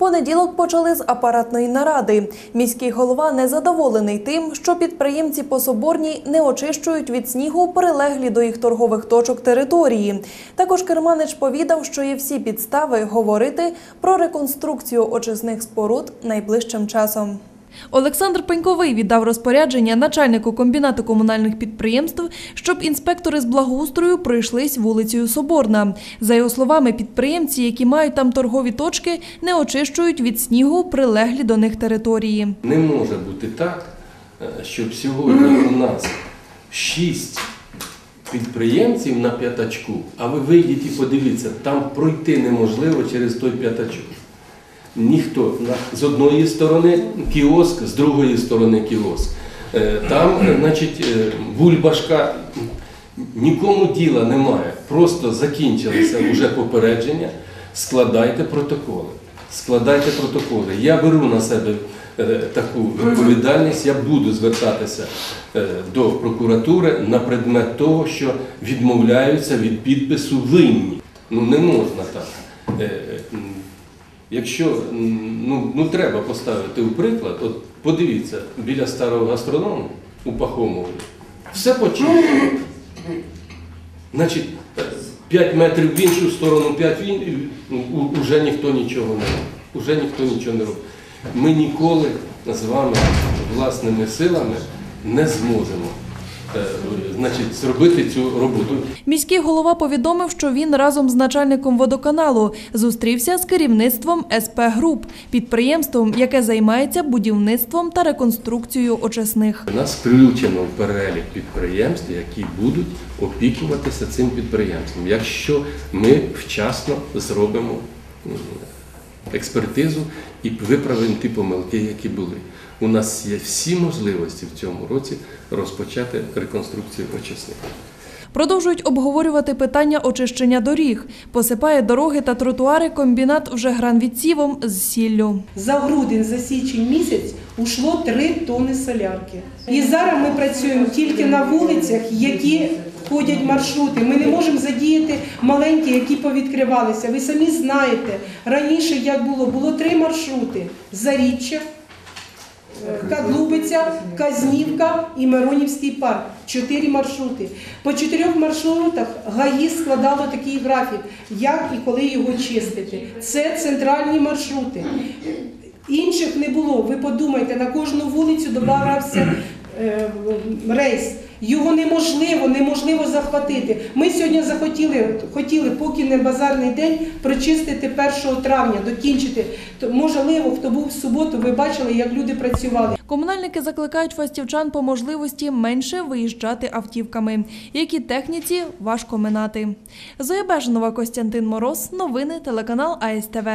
Понеділок почали з апаратної наради. Міський голова незадоволений тим, що підприємці по Соборній не очищують від снігу прилеглі до їх торгових точок території. Також керманич повідав, що є всі підстави говорити про реконструкцію очисних споруд найближчим часом. Олександр Пеньковий віддав розпорядження начальнику комбінату комунальних підприємств, щоб інспектори з благоустрою пройшлись вулицею Соборна. За його словами, підприємці, які мають там торгові точки, не очищують від снігу прилеглі до них території. Не може бути так, е, щоб сьогодні у нас шість підприємців на п'ятачку, а ви вийдіть і подивіться, там пройти неможливо через той п'ятачок. Ніхто з одної сторони кіоск, з другої сторони кіоск. Е, Там, е, значить, е, бульбашка. Нікому діла немає. Просто закінчилися вже попередження. Складайте протоколи. Складайте протоколи. Я беру на себе таку відповідальність, я буду звертатися до прокуратури на предмет того, що відмовляються від підпису винні. Ну не можна так. Якщо ну, ну треба поставити у приклад, от подивіться біля старого гастроному у Пахомові, все почищено. Значить, 5 метрів в іншу сторону, 5 в ін... ну, у- ніхто нічого не робить. Уже ніхто нічого не робить. Ми ніколи з вами власними силами не зможемо значить, зробити цю роботу. Міський голова повідомив, що він разом з начальником водоканалу зустрівся з керівництвом СП Груп, підприємством, яке займається будівництвом та реконструкцією очисних. Нас включено в перелік підприємств, які будуть опікуватися цим підприємством, якщо ми вчасно зробимо м, експертизу і виправимо ті помилки, які були. У нас є всі можливості в цьому році розпочати реконструкцію очисних. Продовжують обговорювати питання очищення доріг. Посипає дороги та тротуари комбінат вже гранвідсівом з сіллю. За грудень, за січень місяць ушло 3 тони солярки. І зараз ми працюємо тільки на вулицях, які ходять маршрути. Ми не можемо задіяти маленькі, які повідкривалися. Ви самі знаєте, раніше як було, було три маршрути: Заріччя, Кадлубиця, Казнівка і Миронівський парк. Чотири маршрути. По чотирьох маршрутах ГАІ складало такий графік, як і коли його чистити. Це центральні маршрути. Інших не було. Ви подумайте, на кожну вулицю додавався е, рейс. Його неможливо, неможливо захватити. Ми сьогодні захотіли, хотіли, поки не базарний день, прочистити 1 травня, докінчити. Можливо, хто був в суботу, ви бачили, як люди працювали. Комунальники закликають фастівчан по можливості менше виїжджати автівками, які техніці важко минати. Зоя Бежанова, Костянтин Мороз. Новини телеканал АСТВ.